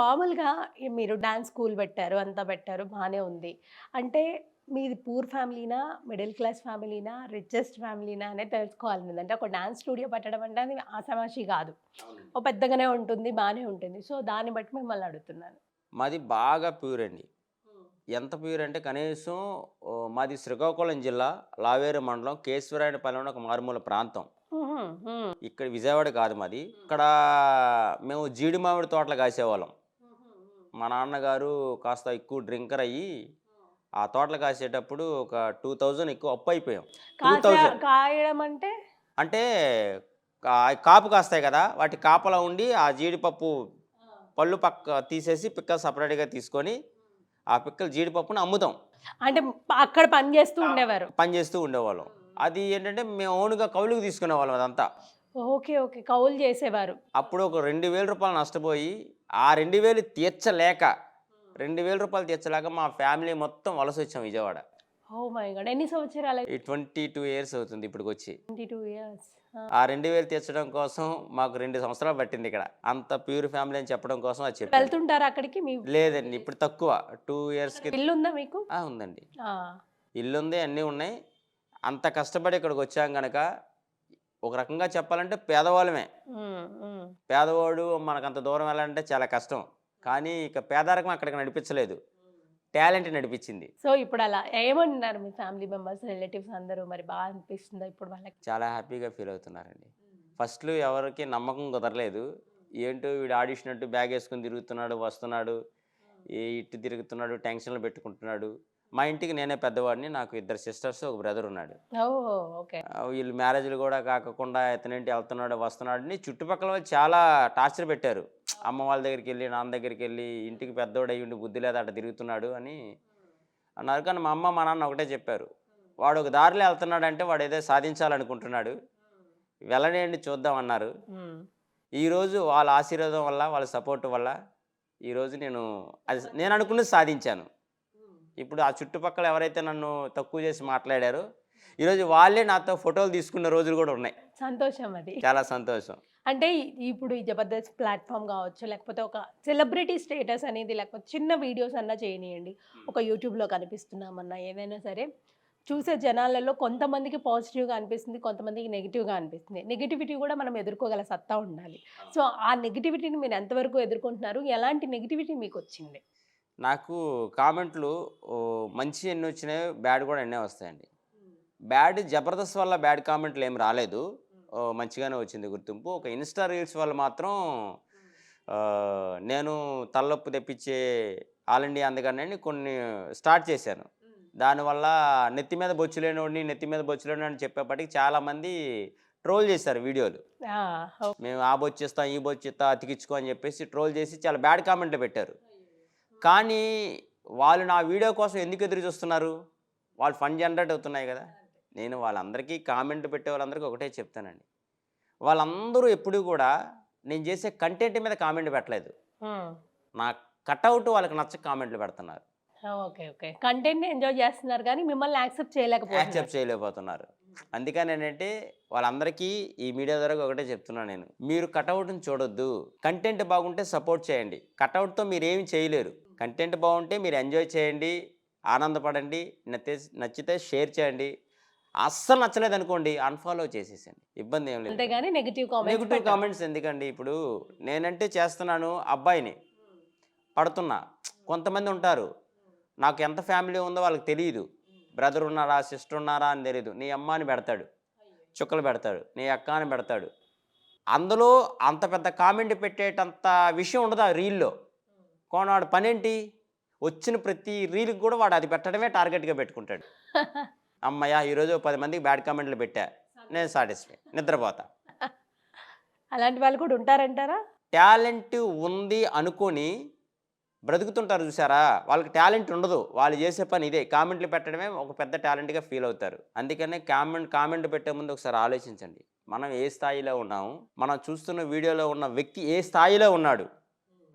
మామూలుగా మీరు dance school పెట్టారు అంతా పెట్టారు బాగానే ఉంది. అంటే మీది పూర్ ఫ్యామిలీనా మిడిల్ క్లాస్ ఫ్యామిలీనా రిచెస్ట్ ఫ్యామిలీనా అనేది తెలుసుకోవాలి మీద అంటే ఒక డాన్స్ స్టూడియో పెట్టడం అంటే అది ఆసమాషి కాదు. ఓ పెద్దగానే ఉంటుంది బాగానే ఉంటుంది. సో దాన్ని బట్టి మిమ్మల్ని అడుగుతున్నాను. మాది బాగా ప్యూర్ అండి. ఎంత ప్యూర్ అంటే కనీసం మాది శ్రీకాకుళం జిల్లా లావేరు మండలం కేశవరాయనపల్లి ఒక మారుమూల ప్రాంతం. ఇక్కడ విజయవాడ కాదు మాది. ఇక్కడ మేము జీడి మామిడి తోటలు కాసేవాళ్ళం. మా నాన్నగారు కాస్త ఎక్కువ డ్రింకర్ అయ్యి ఆ తోటలు కాసేటప్పుడు ఒక టూ థౌజండ్ ఎక్కువ అప్పు అయిపోయాం. టూ థౌజండ్ కాయడం అంటే? అంటే కాపు కాస్తాయి కదా వాటి కాపలా ఉండి ఆ జీడిపప్పు పళ్ళు పక్క తీసేసి పిక్కలు సపరేట్గా తీసుకొని ఆ పిక్కలు జీడిపప్పుని అమ్ముతాం. అంటే అక్కడ పని చేస్తూ ఉండేవారు? పని చేస్తూ ఉండేవాళ్ళం. అది ఏంటంటే మేము ఓన్గా కౌలుకు తీసుకునే వాళ్ళం అదంతా. Okay okay. కౌలు చేసేవారు. అప్పుడు ఒక రెండు వేల రూపాయలు నష్టపోయి ఆ రెండు వేలు తీర్చలేక రెండు వేల రూపాయలు తీర్చలేక మా ఫ్యామిలీ మొత్తం వలస వచ్చాం విజయవాడ. Oh my God. ఎన్ని సంవత్సరాలు ఈ ట్వంటీ టూ ఇయర్స్ అవుతుంది ఇప్పటికి వచ్చి ట్వంటీ టూ ఇయర్స్. ఆ. రెండు వేలు తీర్చడం కోసం మాకు రెండు సంవత్సరాలు పట్టింది ఇక్కడ. అంత ప్యూర్ ఫ్యామిలీ అని చెప్పడం కోసం అది చెప్పాను వెళ్తుంటారు అక్కడికి? మీ లేదండి ఇప్పుడు తక్కువ. టూ ఇయర్స్కి ఇల్లు ఉందా మీకు? ఉందండి. ఆ, ఇల్లు ఉంది అన్నీ ఉన్నాయి. అంత కష్టపడి ఇక్కడికి వచ్చాం కనుక ఒక రకంగా చెప్పాలంటే పేదవాళ్ళమే. పేదవాడు మనకు అంత దూరం వెళ్ళాలంటే చాలా కష్టం. కానీ ఇక పేదరికం అక్కడికి నడిపించలేదు. టాలెంట్ నడిపించింది. సో ఇప్పుడు అలా ఏమన్నారు మీ ఫ్యామిలీ మెంబర్స్ రిలేటివ్స్ అందరూ? మరి బాగా అనిపిస్తుందా ఇప్పుడు వాళ్ళకి? చాలా హ్యాపీగా ఫీల్ అవుతున్నారండి. ఫస్ట్లో ఎవరికి నమ్మకం కుదరలేదు. ఏంటో వీడు ఆడిషన్ అంటూ బ్యాగ్ వేసుకుని తిరుగుతున్నాడు వస్తున్నాడు. ఏ ఇటు తిరుగుతున్నాడు టెన్షన్లు పెట్టుకుంటున్నాడు. మా ఇంటికి నేనే పెద్దవాడిని నాకు ఇద్దరు సిస్టర్స్ ఒక బ్రదర్ ఉన్నాడు. వీళ్ళు మ్యారేజ్లు కూడా కాకుండా ఇతనేంటి వెళ్తున్నాడు వస్తున్నాడు అని చుట్టుపక్కల వాళ్ళు చాలా టార్చర్ పెట్టారు. అమ్మ వాళ్ళ దగ్గరికి వెళ్ళి నాన్న దగ్గరికి వెళ్ళి ఇంటికి పెద్దోడు అయ్యి ఉండి బుద్ధి లేదా అట్లా తిరుగుతున్నాడు అని అన్నారు. కానీ మా అమ్మ మా నాన్న ఒకటే చెప్పారు. వాడు ఒక దారిలో వెళ్తున్నాడు అంటే వాడు ఏదో సాధించాలనుకుంటున్నాడు. వెళ్ళనేయండి చూద్దాం అన్నారు. ఈరోజు వాళ్ళ ఆశీర్వాదం వల్ల వాళ్ళ సపోర్ట్ వల్ల ఈరోజు నేను అది నేను అనుకున్నది సాధించాను. ఇప్పుడు ఆ చుట్టుపక్కల ఎవరైతే నన్ను తక్కువ చేసి మాట్లాడారో ఈరోజు వాళ్ళే నాతో ఫోటోలు తీసుకున్న రోజులు కూడా ఉన్నాయి. సంతోషం అది. చాలా సంతోషం. అంటే ఇప్పుడు ఈ జబర్దస్త్ ప్లాట్ఫామ్ కావచ్చు లేకపోతే ఒక సెలబ్రిటీ స్టేటస్ అనేది లేకపోతే చిన్న వీడియోస్ అన్నా చేయనియండి. ఒక యూట్యూబ్లో కనిపిస్తున్నామన్నా ఏదైనా సరే చూసే జనాలలో కొంతమందికి పాజిటివ్గా అనిపిస్తుంది కొంతమందికి నెగిటివ్గా అనిపిస్తుంది. నెగిటివిటీ కూడా మనం ఎదుర్కోగల సత్తా ఉండాలి. సో ఆ నెగిటివిటీని మీరు ఎంతవరకు ఎదుర్కొంటున్నారు? ఎలాంటి నెగిటివిటీ మీకు వచ్చింది? నాకు కామెంట్లు మంచి ఎన్ని వచ్చినాయి బ్యాడ్ కూడా ఎన్నే వస్తాయండి. బ్యాడ్ జబర్దస్త్ వల్ల బ్యాడ్ కామెంట్లు ఏం రాలేదు. మంచిగానే వచ్చింది గుర్తింపు. ఒక ఇన్స్టా రీల్స్ వల్ల మాత్రం నేను తలనొప్పి తెప్పించే ఆల్ ఇండియా అందుకని కొన్ని స్టార్ట్ చేశాను. దానివల్ల నెత్తి మీద బొచ్చు లేనివాడిని నెత్తి మీద బొచ్చు లేని అని చెప్పేప్పటికి చాలామంది ట్రోల్ చేశారు వీడియోలు. మేము ఆ బొచ్చిస్తాం ఈ బొచ్చిస్తా అతికించుకో అని చెప్పేసి ట్రోల్ చేసి చాలా బ్యాడ్ కామెంట్లు పెట్టారు. కానీ వాళ్ళు నా వీడియో కోసం ఎందుకు ఎదురు చూస్తున్నారు? వాళ్ళు ఫండ్ జనరేట్ అవుతున్నాయి కదా. నేను వాళ్ళందరికీ కామెంట్ పెట్టే వాళ్ళందరికీ ఒకటే చెప్తానండి. వాళ్ళందరూ ఎప్పుడూ కూడా నేను చేసే కంటెంట్ మీద కామెంట్ పెట్టలేదు. నా కట్అవుట్ వాళ్ళకి నచ్చ కామెంట్లు పెడుతున్నారు. Okay okay. కంటెంట్ని ఎంజాయ్ చేస్తున్నారు కానీ మిమ్మల్ని యాక్సెప్ట్ చేయలేకపోతున్నారు. యాక్సెప్ట్ చేయలేకపోతున్నారు. అందుకని ఏంటంటే వాళ్ళందరికీ ఈ మీడియా ద్వారా ఒకటే చెప్తున్నాను నేను. మీరు కటౌట్ని చూడొద్దు. కంటెంట్ బాగుంటే సపోర్ట్ చేయండి. కటౌట్తో మీరు ఏమి చేయలేరు. కంటెంట్ బాగుంటే మీరు ఎంజాయ్ చేయండి ఆనందపడండి నచ్చితే నచ్చితే షేర్ చేయండి. అస్సలు నచ్చలేదు అనుకోండి అన్ఫాలో చేసేసండి ఇబ్బంది ఏం లేదు. నెగిటివ్ నెగిటివ్ కామెంట్స్ కామెంట్స్ ఎందుకండి? ఇప్పుడు నేనంటే చేస్తున్నాను అబ్బాయిని. పడుతున్నా. కొంతమంది ఉంటారు. నాకు ఎంత ఫ్యామిలీ ఉందో వాళ్ళకి తెలియదు. బ్రదర్ ఉన్నారా సిస్టర్ ఉన్నారా అని తెలియదు. నీ అమ్మ అని పెడతాడు. చుక్కలు పెడతాడు. నీ అక్క అని పెడతాడు. అందులో అంత పెద్ద కామెంట్ పెట్టేటంత విషయం ఉండదు ఆ రీల్లో కోన వాడు పనేంటి? వచ్చిన ప్రతి రీల్కి కూడా వాడు అది పెట్టడమే టార్గెట్గా పెట్టుకుంటాడు. అమ్మయ్య ఈరోజు పది మందికి బ్యాడ్ కామెంట్లు పెట్టా. నేను సాటిస్ఫై నిద్రపోతా. అలాంటి వాళ్ళు కూడా ఉంటారంటారా? టాలెంట్ ఉంది అనుకొని బ్రతుకుతుంటారు చూసారా? వాళ్ళకి టాలెంట్ ఉండదు. వాళ్ళు చేసే పని ఇదే. కామెంట్లు పెట్టడమే ఒక పెద్ద టాలెంట్గా ఫీల్ అవుతారు. అందుకనే కామెంట్ కామెంట్ పెట్టే ముందు ఒకసారి ఆలోచించండి. మనం ఏ స్థాయిలో ఉన్నాము మనం చూస్తున్న వీడియోలో ఉన్న వ్యక్తి ఏ స్థాయిలో ఉన్నాడు?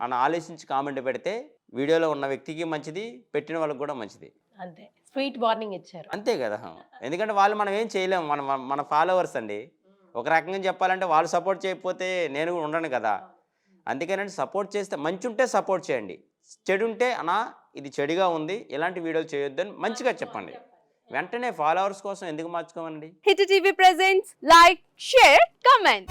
అని ఆలోచించి కామెంట్ పెడితే వీడియోలో ఉన్న వ్యక్తికి మంచిది పెట్టిన వాళ్ళకి కూడా మంచిది. అంతే. స్వీట్ వార్నింగ్ ఇచ్చారు. అంతే కదా. ఎందుకంటే వాళ్ళు మనం ఏం చేయలేము మన మన ఫాలోవర్స్ అండి. ఒక రకంగా చెప్పాలంటే వాళ్ళు సపోర్ట్ చేయకపోతే నేను కూడా ఉండను కదా. అందుకేనంటే సపోర్ట్ చేస్తే మంచి ఉంటే సపోర్ట్ చేయండి. చెడు ఉంటే అనా ఇది చెడుగా ఉంది. ఇలాంటి వీడియోలు చేయొద్దని మంచిగా చెప్పండి. వెంటనే ఫాలోవర్స్ కోసం ఎందుకు మార్చుకోమండి? Hit TV presents like share comment